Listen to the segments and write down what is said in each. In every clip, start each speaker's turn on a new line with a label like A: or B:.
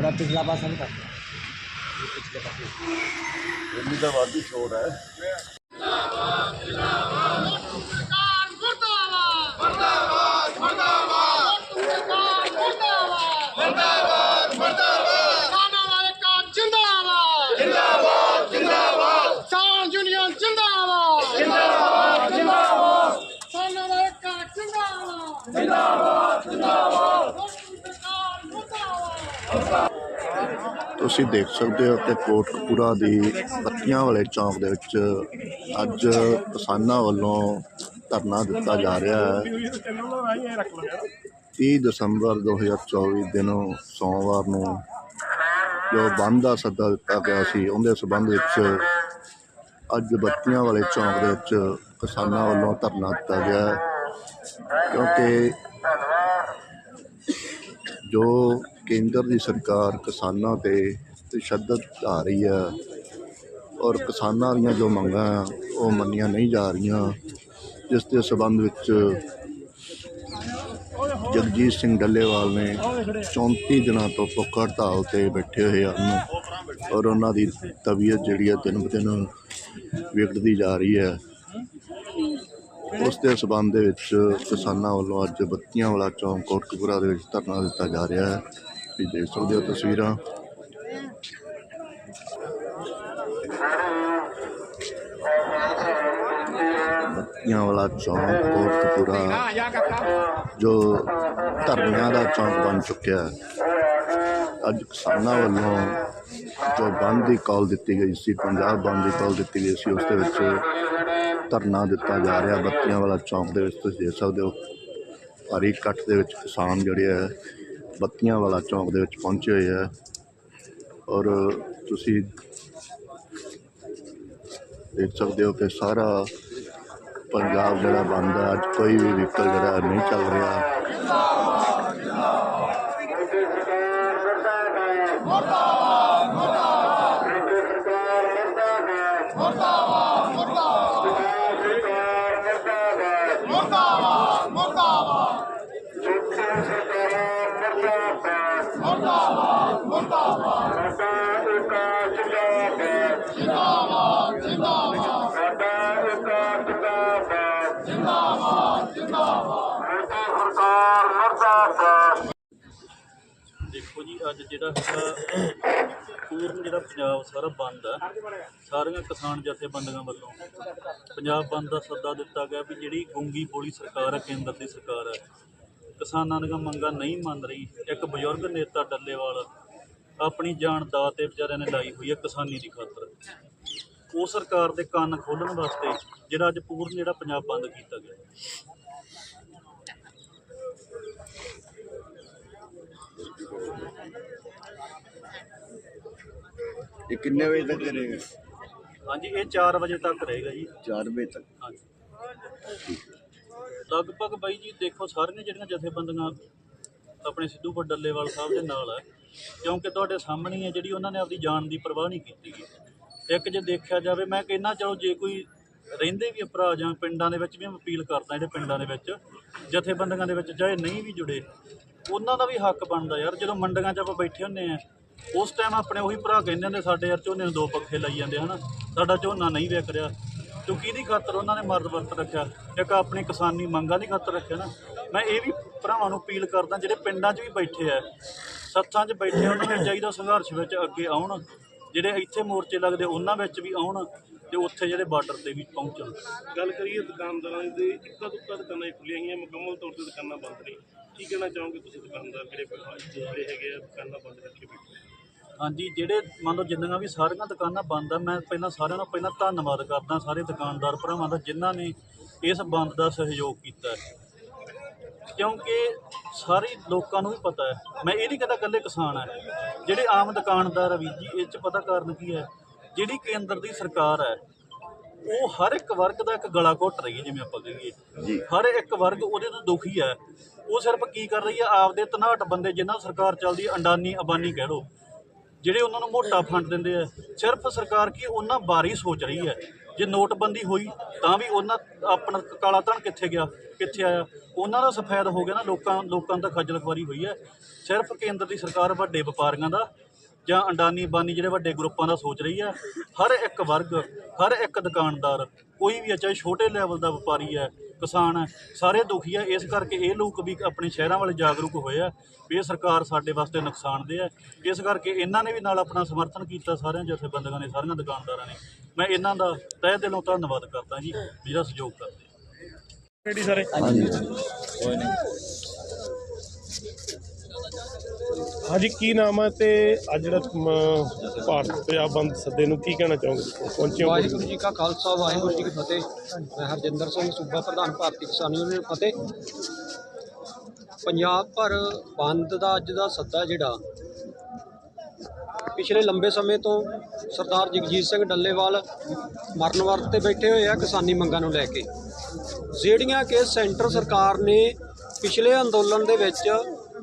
A: थोड़ा पिछला पास हम करते हैं पिछले पास
B: दिल्ली का वादी शोर है
C: ਤੁਸੀਂ ਦੇਖ ਸਕਦੇ ਹੋ ਕਿ ਕੋਟਕਪੂਰਾ ਦੀ ਬੱਤੀਆਂ ਵਾਲੇ ਚੌਂਕ ਦੇ ਵਿੱਚ ਅੱਜ ਕਿਸਾਨਾਂ ਵੱਲੋਂ ਧਰਨਾ ਦਿੱਤਾ ਜਾ ਰਿਹਾ ਹੈ। 30 ਦਸੰਬਰ 2024 ਦਿਨੋਂ ਸੋਮਵਾਰ ਨੂੰ ਜੋ ਬੰਦ ਦਾ ਸੱਦਾ ਦਿੱਤਾ ਗਿਆ ਸੀ, ਉਹਦੇ ਸਬੰਧ ਵਿੱਚ ਅੱਜ ਬੱਤੀਆਂ ਵਾਲੇ ਚੌਂਕ ਦੇ ਵਿੱਚ ਕਿਸਾਨਾਂ ਵੱਲੋਂ ਧਰਨਾ ਦਿੱਤਾ ਗਿਆ ਹੈ। ਕਿਉਂਕਿ ਜੋ ਕੇਂਦਰ ਦੀ ਸਰਕਾਰ ਕਿਸਾਨਾਂ ਤੇ ਤਸ਼ੱਦਦ ਢਾ ਰਹੀ ਹੈ ਔਰ ਕਿਸਾਨਾਂ ਦੀਆਂ ਜੋ ਮੰਗਾਂ ਆ, ਉਹ ਮੰਨੀਆਂ ਨਹੀਂ ਜਾ ਰਹੀਆਂ। ਜਿਸ ਦੇ ਸਬੰਧ ਵਿੱਚ ਜਗਜੀਤ ਸਿੰਘ ਡੱਲੇਵਾਲ ਨੇ 34 ਦਿਨਾਂ ਤੋਂ ਭੁੱਖ ਹੜਤਾਲ ਤੇ ਬੈਠੇ ਹੋਏ ਹਨ ਔਰ ਉਹਨਾਂ ਦੀ ਤਬੀਅਤ ਜਿਹੜੀ ਹੈ ਦਿਨ ਬ ਦਿਨ ਵਿਗੜਦੀ ਜਾ ਰਹੀ ਹੈ। ਉਸ ਦੇ ਸਬੰਧ ਦੇ ਵਿੱਚ ਕਿਸਾਨਾਂ ਵੱਲੋਂ ਅੱਜ ਬੱਤੀਆਂ ਵਾਲਾ ਚੌਂਕ ਕੋਟਕਪੂਰਾ ਦੇ ਵਿੱਚ ਧਰਨਾ ਦਿੱਤਾ ਜਾ ਰਿਹਾ ਹੈ। ਤੁਸੀਂ ਦੇਖ ਸਕਦੇ ਹੋ ਤਸਵੀਰਾਂ। ਬੱਤੀਆਂ ਵਾਲਾ ਚੌਂਕ, ਕੋਟਕਪੂਰਾ, ਜੋ ਧਰਨਿਆਂ ਦਾ ਚੌਂਕ ਬਣ ਚੁੱਕਿਆ ਹੈ। ਅੱਜ ਕਿਸਾਨਾਂ ਵੱਲੋਂ ਜੋ ਬੰਦ ਦੀ ਕਾਲ ਦਿੱਤੀ ਗਈ ਸੀ, ਪੰਜਾਬ ਬੰਦ ਦੀ ਕਾਲ ਦਿੱਤੀ ਗਈ ਸੀ, ਉਸ ਦੇ ਵਿੱਚ ਧਰਨਾ ਦਿੱਤਾ ਜਾ ਰਿਹਾ। ਬੱਤੀਆਂ ਵਾਲਾ ਚੌਂਕ ਦੇ ਵਿੱਚ ਤੁਸੀਂ ਦੇਖ ਸਕਦੇ ਹੋ ਭਾਰੀ ਇਕੱਠ ਦੇ ਵਿੱਚ ਕਿਸਾਨ ਜਿਹੜੇ ਹੈ ਬੱਤੀਆਂ ਵਾਲਾ ਚੌਂਕ ਦੇ ਵਿੱਚ ਪਹੁੰਚੇ ਹੋਏ ਹੈ ਔਰ ਤੁਸੀਂ ਦੇਖ ਸਕਦੇ ਹੋ ਕਿ ਸਾਰਾ ਪੰਜਾਬ ਜਿਹੜਾ ਬੰਦ ਹੈ ਅੱਜ ਕੋਈ ਵੀ ਵਹੀਕਲ ਜਿਹੜਾ ਨਹੀਂ ਚੱਲ ਰਿਹਾ।
B: ਮੁਰਦਾਬਾਦ ਮੁਰਦਾਬਾਦ ਮੁਰਦਾਬਾਦ ਮੁਰਦਾਬਾਦ ਜਿੰਦਾਬਾਦ ਜਿੰਦਾਬਾਦ ਜਿੰਦਾਬਾਦ ਜਿੰਦਾਬਾਦ
D: ਦੇਖੋ ਜੀ, ਅੱਜ ਜਿਹੜਾ ਹੈਗਾ, ਪੂਰਨ ਜਿਹੜਾ ਪੰਜਾਬ ਸਾਰਾ ਬੰਦ ਆ। ਸਾਰੀਆਂ ਕਿਸਾਨ ਜਥੇਬੰਦੀਆਂ ਵੱਲੋਂ ਪੰਜਾਬ ਬੰਦ ਦਾ ਸੱਦਾ ਦਿੱਤਾ ਗਿਆ ਵੀ ਜਿਹੜੀ ਗੁੰਗੀ ਬੋਲੀ ਸਰਕਾਰ ਹੈ ਕੇਂਦਰ ਦੀ ਸਰਕਾਰ ਹੈ ਕਿਸਾਨਾਂ ਦੀਆਂ ਮੰਗਾਂ ਨਹੀਂ ਮੰਨ ਰਹੀ। ਇੱਕ ਬਜ਼ੁਰਗ ਨੇਤਾ ਡੱਲੇਵਾਲ ਆਪਣੀ ਜਾਨ ਦਾਅ ਤੇ ਵਿਚਾਰਿਆਂ ਨੇ ਲਾਈ ਹੋਈ ਹੈ ਕਿਸਾਨੀ ਦੀ ਖਾਤਰ। ਉਹ ਸਰਕਾਰ ਦੇ ਕੰਨ ਖੋਲਣ ਵਾਸਤੇ ਜਿਹੜਾ ਅੱਜ ਪੂਰਨ ਜਿਹੜਾ ਪੰਜਾਬ ਬੰਦ ਕੀਤਾ ਗਿਆ।
C: ਇਹ ਕਿੰਨੇ ਵਜੇ ਤੱਕ ਰਹੇਗਾ?
D: ਹਾਂਜੀ ਇਹ 4 ਵਜੇ ਤੱਕ ਰਹੇਗਾ ਜੀ।
C: 4 ਵਜੇ ਤੱਕ।
D: ਹਾਂਜੀ। ਲਗਭਗ ਬਾਈ ਜੀ ਦੇਖੋ ਸਾਰੀਆਂ ਜਿਹੜੀਆਂ ਜਥੇਬੰਦੀਆਂ ਆਪਣੇ ਸਿੱਧੂ ਪਰ ਡੱਲੇਵਾਲ ਸਾਹਿਬ ਦੇ ਨਾਲ ਹੈ ਕਿਉਂਕਿ ਤੁਹਾਡੇ ਸਾਹਮਣੇ ਹੀ ਜਿਹੜੀ ਉਹਨਾਂ ਨੇ ਆਪਦੀ ਜਾਨ ਦੀ ਪਰਵਾਹ ਨਹੀਂ ਕੀਤੀ ਇੱਕ ਜੇ ਦੇਖਿਆ ਜਾਵੇ ਮੈਂ ਕਹਿੰਦਾ ਚਲੋ ਜੇ ਕੋਈ ਰਹਿੰਦੇ ਵੀ ਭਰਾ ਜਾਂ ਪਿੰਡਾਂ ਦੇ ਵਿੱਚ ਵੀ ਮੈਂ ਅਪੀਲ ਕਰਦਾ ਜਿਹੜੇ ਪਿੰਡਾਂ ਦੇ ਵਿੱਚ ਜਥੇਬੰਦੀਆਂ ਦੇ ਵਿੱਚ ਚਾਹੇ ਨਹੀਂ ਵੀ ਜੁੜੇ ਉਹਨਾਂ ਦਾ ਵੀ ਹੱਕ ਬਣਦਾ ਯਾਰ ਜਦੋਂ ਮੰਡੀਆਂ 'ਚ ਆਪਾਂ ਬੈਠੇ ਹੁੰਨੇ ਆ ਉਸ ਟਾਈਮ ਆਪਣੇ ਉਹੀ ਭਰਾ ਕਹਿੰਦੇ ਹੁੰਦੇ ਸਾਡੇ ਯਾਰ ਝੋਨੇ ਨੂੰ ਦੋ ਪੱਖੇ ਲਾਈ ਜਾਂਦੇ ਹਨਾ ਸਾਡਾ ਝੋਨਾ ਨਹੀਂ ਵਿਕ ਰਿਹਾ। ਤੋ ਕਿਹਦੀ ਖਾਤਰ ਉਹਨਾਂ ਨੇ ਮਰਦ ਵਰਤ ਰੱਖਿਆ? ਇੱਕ ਆਪਣੀ ਕਿਸਾਨੀ ਮੰਗਾਂ ਦੀ ਖਾਤਰ ਰੱਖਿਆ ਨਾ। ਮੈਂ ਇਹ ਵੀ ਭਰਾਵਾਂ ਨੂੰ ਅਪੀਲ ਕਰਦਾ ਜਿਹੜੇ ਪਿੰਡਾਂ 'ਚ ਵੀ ਬੈਠੇ ਆ ਸੱਥਾਂ 'ਚ ਬੈਠੇ ਆ, ਉਹਨਾਂ ਨੂੰ ਚਾਹੀਦਾ ਸੰਘਰਸ਼ ਵਿੱਚ ਅੱਗੇ ਆਉਣ। ਜਿਹੜੇ ਇੱਥੇ ਮੋਰਚੇ ਲੱਗਦੇ ਉਹਨਾਂ ਵਿੱਚ ਵੀ ਆਉਣ ਤੇ ਉੱਥੇ ਜਿਹੜੇ ਬਾਰਡਰ ਤੇ ਵੀ ਪਹੁੰਚਣ।
E: ਗੱਲ ਕਰੀਏ ਦੁਕਾਨਦਾਰਾਂ ਦੀ ਇੱਕਾ ਦੁੱਕਾ ਦੁਕਾਨਾਂ ਖੁੱਲੀਆਂ ਹੋਈਆਂ ਮੁਕੰਮਲ ਤੌਰ ਤੇ ਦੁਕਾਨਾਂ ਬੰਦ ਨੇ ਕੀ ਕਹਿਣਾ ਚਾਹੋਗੇ ਤੁਸੀਂ ਦੁਕਾਨਦਾਰ ਜਿਹੜੇ ਜਿਹੜੇ ਹੈਗੇ ਆ, ਦੁਕਾਨਾਂ ਬੰਦ ਰੱਖੇ ਬੈਠੇ
D: ਹਾਂਜੀ, ਜਿਹੜੇ ਮੰਨ ਲਓ ਜਿੰਨੀਆਂ ਵੀ ਸਾਰੀਆਂ ਦੁਕਾਨਾਂ ਬੰਦ ਆ, ਮੈਂ ਪਹਿਲਾਂ ਸਾਰਿਆਂ ਨੂੰ ਪਹਿਲਾਂ ਧੰਨਵਾਦ ਕਰਦਾ ਸਾਰੇ ਦੁਕਾਨਦਾਰ ਭਰਾਵਾਂ ਦਾ ਜਿਨ੍ਹਾਂ ਨੇ ਇਸ ਬੰਦ ਦਾ ਸਹਿਯੋਗ ਕੀਤਾ ਹੈ। ਕਿਉਂਕਿ ਸਾਰੇ ਲੋਕਾਂ ਨੂੰ ਵੀ ਪਤਾ ਹੈ, ਮੈਂ ਇਹ ਨਹੀਂ ਕਹਿੰਦਾ ਇਕੱਲੇ ਕਿਸਾਨ ਹੈ, ਜਿਹੜੇ ਆਮ ਦੁਕਾਨਦਾਰ ਆ ਵੀਰ ਜੀ, ਇਹ ਚ ਪਤਾ ਕਾਰਨ ਕੀ ਹੈ? ਜਿਹੜੀ ਕੇਂਦਰ ਦੀ ਸਰਕਾਰ ਹੈ ਉਹ ਹਰ ਇੱਕ ਵਰਗ ਦਾ ਇੱਕ ਗਲਾ ਘੁੱਟ ਰਹੀ ਹੈ ਜਿਵੇਂ ਆਪਾਂ ਕਹੀਏ। ਹਰ ਇੱਕ ਵਰਗ ਉਹਦੇ ਤੋਂ ਦੁਖੀ ਹੈ। ਉਹ ਸਿਰਫ ਕੀ ਕਰ ਰਹੀ ਹੈ ਆਪਦੇ ਤਨਾਟ ਬੰਦੇ ਜਿਨ੍ਹਾਂ ਸਰਕਾਰ ਚੱਲਦੀ ਅੰਡਾਨੀ ਅਬਾਨੀ ਕਹਿ ਲਓ ਜਿਹੜੇ ਉਹਨਾਂ ਨੂੰ ਮੋਟਾ ਫੰਡ ਦਿੰਦੇ ਆ। ਸਿਰਫ ਸਰਕਾਰ ਕੀ ਉਹਨਾਂ ਬਾਰੇ ਸੋਚ ਰਹੀ ਹੈ? ਜੇ ਨੋਟਬੰਦੀ ਹੋਈ ਤਾਂ ਵੀ ਉਹਨਾਂ ਆਪਣਾ ਕਾਲਾ ਧਨ ਕਿੱਥੇ ਗਿਆ ਕਿੱਥੇ ਆਇਆ? ਉਹਨਾਂ ਦਾ ਸਫੈਦ ਹੋ ਗਿਆ ਨਾ ਲੋਕਾਂ ਲੋਕਾਂ ਦਾ ਖੱਜਲ ਖੁਆਰੀ ਹੋਈ ਹੈ। ਸਿਰਫ ਕੇਂਦਰ ਦੀ ਸਰਕਾਰ ਵੱਡੇ ਵਪਾਰੀਆਂ ਦਾ ਜਾਂ ਅੰਡਾਨੀ ਬਾਨੀ ਜਿਹੜੇ ਵੱਡੇ ਗਰੁੱਪਾਂ ਦਾ ਸੋਚ ਰਹੀ ਹੈ ਹਰ ਇੱਕ ਵਰਗ ਹਰ ਇੱਕ ਦੁਕਾਨਦਾਰ ਕੋਈ ਵੀ ਹੈ ਚਾਹੇ ਛੋਟੇ ਲੈਵਲ ਦਾ ਵਪਾਰੀ ਹੈ ਕਿਸਾਨ ਹੈ ਸਾਰੇ ਦੁਖੀ ਹੈ ਇਸ ਕਰਕੇ ਇਹ ਲੋਕ ਵੀ ਆਪਣੇ ਸ਼ਹਿਰਾਂ ਵਾਲੇ ਜਾਗਰੂਕ ਹੋਏ ਆ ਵੀ ਇਹ ਸਰਕਾਰ ਸਾਡੇ ਵਾਸਤੇ ਨੁਕਸਾਨਦੇਹ ਹੈ ਇਸ ਕਰਕੇ ਇਹਨਾਂ ਨੇ ਵੀ ਨਾਲ ਆਪਣਾ ਸਮਰਥਨ ਕੀਤਾ ਸਾਰਿਆਂ ਜਥੇਬੰਦੀਆਂ ਨੇ ਸਾਰੀਆਂ ਦੁਕਾਨਦਾਰਾਂ ਨੇ। ਮੈਂ ਇਹਨਾਂ ਦਾ ਤਹਿ ਦਿਲੋਂ ਧੰਨਵਾਦ ਕਰਦਾ ਜੀ ਜਿਹੜਾ ਸਹਿਯੋਗ ਕਰਦੇ
E: ਸਾਰੇ?
C: ਹਾਂਜੀ।
E: ਹਾਂਜੀ ਕੀ ਨਾਮ ਹੈ ਤੇ ਅੱਜ ਜਿਹੜਾ ਮ, ਭਾਰਤ ਪੰਜਾਬ ਬੰਦ ਸੱਦੇ ਨੂੰ ਕੀ ਕਹਿਣਾ ਚਾਹੋਗੇ? ਪਹੁੰਚੇ ਹੋ
A: ਵਾਹਿਗੁਰੂ ਜੀ ਕਾ ਖਾਲਸਾ ਵਾਹਿਗੁਰੂ ਜੀ ਕੀ ਫਤਿਹ। ਮੈਂ ਹਰਜਿੰਦਰ ਸਿੰਘ ਸੂਬਾ ਪ੍ਰਧਾਨ ਭਾਰਤੀ ਕਿਸਾਨ ਯੂਨੀਅਨ ਫਤਿਹ। ਪੰਜਾਬ ਭਰ ਬੰਦ ਦਾ ਅੱਜ ਦਾ ਸੱਦਾ ਜਿਹੜਾ ਪਿਛਲੇ ਲੰਬੇ ਸਮੇਂ ਤੋਂ ਸਰਦਾਰ ਜਗਜੀਤ ਸਿੰਘ ਡੱਲੇਵਾਲ ਮਰਨ ਵਰਤ ਤੇ ਬੈਠੇ ਹੋਏ ਆ ਕਿਸਾਨੀ ਮੰਗਾਂ ਨੂੰ ਲੈ ਕੇ। ਜਿਹੜੀਆਂ ਕਿ ਸੈਂਟਰ ਸਰਕਾਰ ਨੇ ਪਿਛਲੇ ਅੰਦੋਲਨ ਦੇ ਵਿੱਚ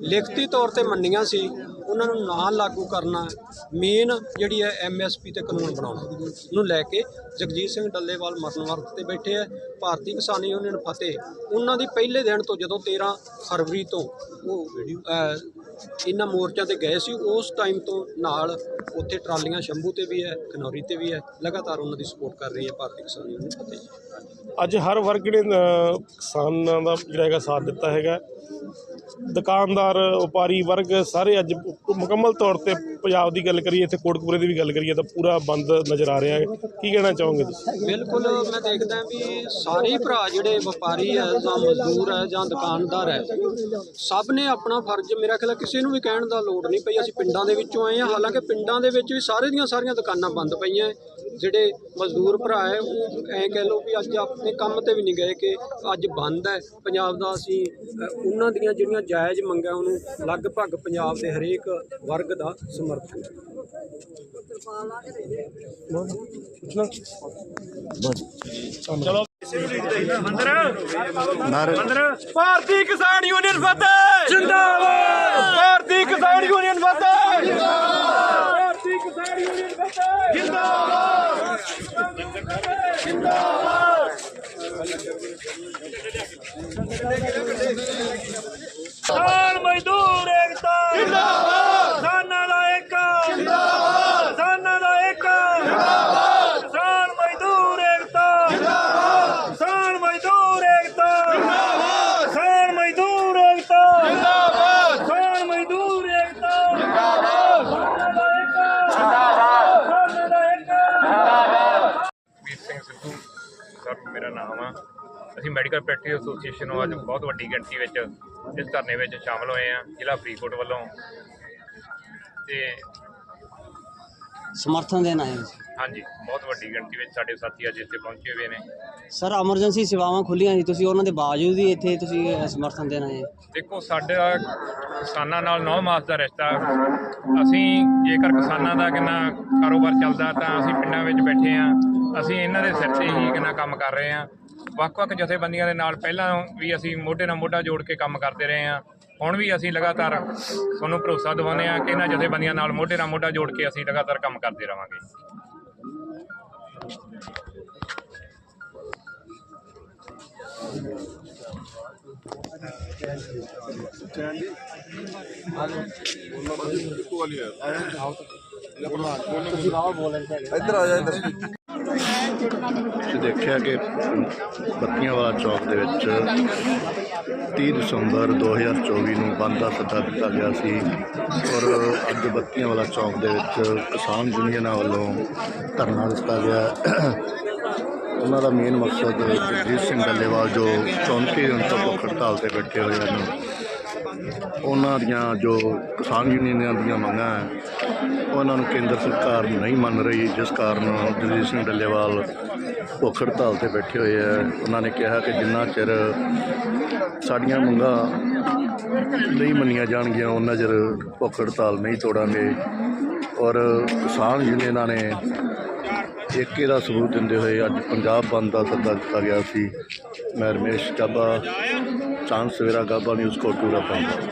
A: ਲਿਖਤੀ ਤੌਰ ਤੇ ਮੰਨੀਆਂ ਸੀ ਉਹਨਾਂ ਨੂੰ ਨਾ ਲਾਗੂ ਕਰਨਾ ਮੇਨ ਜਿਹੜੀ ਹੈ ਐਮਐਸਪੀ ਤੇ ਕਾਨੂੰਨ ਬਣਾਉਣਾ। ਨੂੰ ਲੈ ਕੇ ਜਗਜੀਤ ਸਿੰਘ ਡੱਲੇਵਾਲ ਮਰਨ ਵਰਤ ਤੇ ਬੈਠੇ ਹੈ ਭਾਰਤੀ ਕਿਸਾਨ ਯੂਨੀਅਨ ਫਤਿਹ। ਉਹਨਾਂ ਦੀ ਪਹਿਲੇ ਦਿਨ ਤੋਂ ਜਦੋਂ 13 ਫਰਵਰੀ ਤੋਂ ਉਹ ਅਹ, ਇਹਨਾਂ ਮੋਰਚਿਆਂ ਤੇ ਗਏ ਸੀ ਉਸ ਟਾਈਮ ਤੋਂ ਨਾਲ ਉੱਥੇ ਟਰਾਲੀਆਂ ਸ਼ੰਭੂ ਤੇ ਵੀ ਹੈ ਖਨੌਰੀ ਤੇ ਵੀ ਹੈ ਲਗਾਤਾਰ ਉਹਨਾਂ ਦੀ ਸਪੋਰਟ ਕਰ ਰਹੀ ਹੈ ਭਾਰਤੀ ਕਿਸਾਨ ਯੂਨੀਅਨ ਫਤਿਹ।
E: ਅੱਜ ਹਰ ਵਰਗ ਨੇ ਕਿਸਾਨਾਂ ਦਾ ਜਿਹੜਾ ਹੈਗਾ ਸਾਥ ਦਿੱਤਾ ਹੈਗਾ। ਦੁਕਾਨਦਾਰ ਵਪਾਰੀ ਵਰਗ ਸਾਰੇ ਅੱਜ ਮੁਕੰਮਲ ਤੌਰ ਤੇ ਪੰਜਾਬ ਦੀ ਗੱਲ ਕਰੀਏ, ਇੱਥੇ ਕੋਟਕਪੂਰੇ ਦੀ ਵੀ ਗੱਲ ਕਰੀਏ ਤਾਂ ਪੂਰਾ ਬੰਦ ਨਜ਼ਰ ਆ ਰਿਹਾ ਹੈ। ਕੀ ਕਹਿਣਾ ਚਾਹੋਗੇ ਤੁਸੀਂ?
A: ਬਿਲਕੁਲ ਮੈਂ ਦੇਖਦਾ ਵੀ ਸਾਰੇ ਹੀ ਭਰਾ ਜਿਹੜੇ ਵਪਾਰੀ ਹੈ ਜਾਂ ਮਜ਼ਦੂਰ ਹੈ ਜਾਂ ਦੁਕਾਨਦਾਰ ਹੈ ਸਭ ਨੇ ਆਪਣਾ ਫਰਜ਼, ਮੇਰਾ ਖਿਆਲ ਕਿਸੇ ਨੂੰ ਵੀ ਕਹਿਣ ਦਾ ਲੋੜ ਨਹੀਂ ਪਈ। ਅਸੀਂ ਪਿੰਡਾਂ ਦੇ ਵਿੱਚੋਂ ਆਏ ਹਾਂ, ਹਾਲਾਂਕਿ ਪਿੰਡਾਂ ਦੇ ਵਿੱਚ ਵੀ ਸਾਰੇ ਦੀਆਂ ਸਾਰੀਆਂ ਦੁਕਾਨਾਂ ਬੰਦ ਪਈਆਂ ਜਿਹੜੇ ਮਜ਼ਦੂਰ ਭਰਾ ਹੈ, ਉਹ ਐਂ ਕਹਿ ਲਓ ਵੀ ਅੱਜ ਆਪਣੇ ਕੰਮ ਤੇ ਵੀ ਨਹੀਂ ਗਏ ਕਿ ਅੱਜ ਬੰਦ ਹੈ। ਪੰਜਾਬ ਦਾ ਅਸੀਂ ਉਹਨਾਂ ਦੀਆਂ ਜਿਹੜੀਆਂ ਜਾਇਜ਼ ਮੰਗਾਂ, ਉਹਨੂੰ ਲਗਭਗ ਪੰਜਾਬ ਦੇ ਹਰੇਕ ਵਰਗ ਦਾ ਸਮਰਥਨ ਹੈ
E: ਚਲੋ
C: ਨਾਰੇ
E: ਭਾਰਤੀ ਕਿਸਾਨ ਯੂਨੀਅਨ ਫਤਿਹ! ਜਿੰਦਾਬਾਦ! ਭਾਰਤੀ ਕਿਸਾਨ ਯੂਨੀਅਨ ਫਤਿਹ! ਜਿੰਦਾਬਾਦ ਭਾਰਤੀ ਕਿਸਾਨ ਯੂਨੀਅਨ ਫਤਿਹ! ਜਿੰਦਾਬਾਦ! ਕਿਸਾਨ ਮਜ਼ਦੂਰ ਏਕਤਾ ਜਿੰਦਾਬਾਦ ਕਿਸਾਨਾਂ ਦਾ ਏਕਾ ਜਿੰਦਾਬਾਦ ਕਿਸਾਨਾਂ ਦਾ ਏਕਾ ਜਿੰਦਾਬਾਦ ਕਿਸਾਨ ਮਜ਼ਦੂਰ ਏਕਤਾ ਜਿੰਦਾਬਾਦ ਕਿਸਾਨ ਮਜ਼ਦੂਰ ਏਕਤਾ ਜਿੰਦਾਬਾਦ ਕਿਸਾਨ ਮਜ਼ਦੂਰ ਏਕਤਾ ਜਿੰਦਾਬਾਦ ਕਿਸਾਨ ਮਜ਼ਦੂਰ ਏਕਤਾ ਜਿੰਦਾਬਾਦ ਕਿਸਾਨਾਂ ਦਾ ਏਕਾ ਜਿੰਦਾਬਾਦ ਕਿਸਾਨਾਂ ਦਾ ਏਕਾ
F: ਵੀਰ ਸਿੰਘ ਸਿੱਧੂ ਸਰ ਮੇਰਾ ਨਾਮ ਆ ਅਸੀਂ ਮੈਡੀਕਲ ਪ੍ਰੈਕਟਿਸ ਐਸੋਸੀਏਸ਼ਨ ਨੂੰ ਅੱਜ ਬਹੁਤ ਵੱਡੀ ਗਿਣਤੀ ਵਿੱਚ ਇਸ ਧਰਨੇ ਵਿੱਚ ਸ਼ਾਮਲ ਹੋਏ ਆ ਜ਼ਿਲ੍ਹਾ ਫਰੀਦਕੋਟ ਵੱਲੋਂ। ਤੇ
G: ਸਮਰਥਨ ਦੇਣ ਆਏ
F: ਹਾਂਜੀ ਬਹੁਤ ਵੱਡੀ ਗਿਣਤੀ ਵਿੱਚ ਸਾਡੇ ਸਾਥੀ ਅੱਜ ਇੱਥੇ ਪਹੁੰਚੇ ਹੋਏ ਨੇ।
G: ਸਰ ਐਮਰਜੈਂਸੀ ਸੇਵਾਵਾਂ ਖੁੱਲੀਆਂ ਸੀ ਤੁਸੀਂ ਉਹਨਾਂ ਦੇ ਬਾਵਜੂਦ ਵੀ ਇੱਥੇ ਤੁਸੀਂ ਸਮਰਥਨ ਦੇਣ ਆਏ
F: ਦੇਖੋ ਸਾਡਾ ਕਿਸਾਨਾਂ ਨਾਲ 9 ਮਾਸ ਦਾ ਰਿਸ਼ਤਾ ਅਸੀਂ ਜੇਕਰ ਕਿਸਾਨਾਂ ਦਾ ਕਿੰਨਾ ਕਾਰੋਬਾਰ ਚੱਲਦਾ ਤਾਂ ਅਸੀਂ ਪਿੰਡਾਂ ਵਿੱਚ ਬੈਠੇ ਆ ਅਸੀਂ ਇਹਨਾਂ ਦੇ ਸਿਰ ਤੇ ਹੀ ਕਿੰਨਾ ਕੰਮ ਕਰ ਰਹੇ ਆ ਵੱਖ-ਵੱਖ ਜਥੇਬੰਦੀਆਂ ਦੇ ਨਾਲ ਪਹਿਲਾਂ ਵੀ ਅਸੀਂ ਮੋਢੇ ਨਾਲ ਮੋਢਾ ਜੋੜ ਕੇ ਕੰਮ ਕਰਦੇ ਰਹੇ ਆ ਹੁਣ ਵੀ ਅਸੀਂ ਲਗਾਤਾਰ ਤੁਹਾਨੂੰ ਭਰੋਸਾ ਦਿਵਾਉਂਦੇ ਆ ਕਿ ਇਹਨਾਂ ਜਥੇਬੰਦੀਆਂ ਨਾਲ ਮੋਢੇ ਨਾਲ ਮੋਢਾ ਜੋੜ ਕੇ ਅਸੀਂ ਲਗਾਤਾਰ ਕੰਮ ਕਰਦੇ ਰਵਾਂਗੇ।
C: ਤੁਸੀਂ ਦੇਖਿਆ ਕਿ ਬੱਤੀਆਂ ਵਾਲਾ ਚੌਕ ਦੇ ਵਿੱਚ 30 ਦਸੰਬਰ 2024 ਨੂੰ ਬੰਦ ਦਾ ਸੱਦਾ ਦਿੱਤਾ ਗਿਆ ਸੀ ਔਰ ਅੱਜ ਬੱਤੀਆਂ ਵਾਲਾ ਚੌਕ ਦੇ ਵਿੱਚ ਕਿਸਾਨ ਯੂਨੀਅਨਾਂ ਵੱਲੋਂ ਧਰਨਾ ਦਿੱਤਾ ਗਿਆ। ਉਹਨਾਂ ਦਾ ਮੇਨ ਮਕਸਦ ਜਗਜੀਤ ਸਿੰਘ ਡੱਲੇਵਾਲ ਜੋ 34 ਦਿਨ ਤੋਂ ਭੁੱਖ ਹੜਤਾਲ ਤੇ ਬੈਠੇ ਹੋਏ ਹਨ ਉਹਨਾਂ ਦੀਆਂ ਜੋ ਕਿਸਾਨ ਯੂਨੀਅਨਾਂ ਦੀਆਂ ਮੰਗਾਂ ਹੈ, ਉਹਨਾਂ ਨੂੰ ਕੇਂਦਰ ਸਰਕਾਰ ਨਹੀਂ ਮੰਨ ਰਹੀ, ਜਿਸ ਕਾਰਨ ਦਲਜੀਤ ਸਿੰਘ ਡੱਲੇਵਾਲ ਭੁੱਖ ਹੜਤਾਲ ਤੇ ਬੈਠੇ ਹੋਏ ਹੈ। ਉਹਨਾਂ ਨੇ ਕਿਹਾ ਕਿ ਜਿੰਨਾ ਚਿਰ ਸਾਡੀਆਂ ਮੰਗਾਂ ਨਹੀਂ ਮੰਨੀਆਂ ਜਾਣਗੀਆਂ, ਉਹਨਾਂ ਚਿਰ ਭੁੱਖ ਹੜਤਾਲ ਨਹੀਂ ਤੋੜਾਂਗੇ। ਔਰ ਕਿਸਾਨ ਯੂਨੀਅਨਾਂ ਨੇ ਏਕੇ ਦਾ ਸਬੂਤ ਦਿੰਦੇ ਹੋਏ ਅੱਜ ਪੰਜਾਬ ਬੰਦ ਦਾ ਸੱਦਾ ਦਿੱਤਾ ਗਿਆ ਸੀ। ਮੈਂ ਰਮੇਸ਼ ਚਾਬਾ ਚਾਂਦ ਸਵੇਰਾ ਗੱਬਾ ਨਿਊਜ਼ ਕੋਟੂਰਾ ਪੰਜਾਬ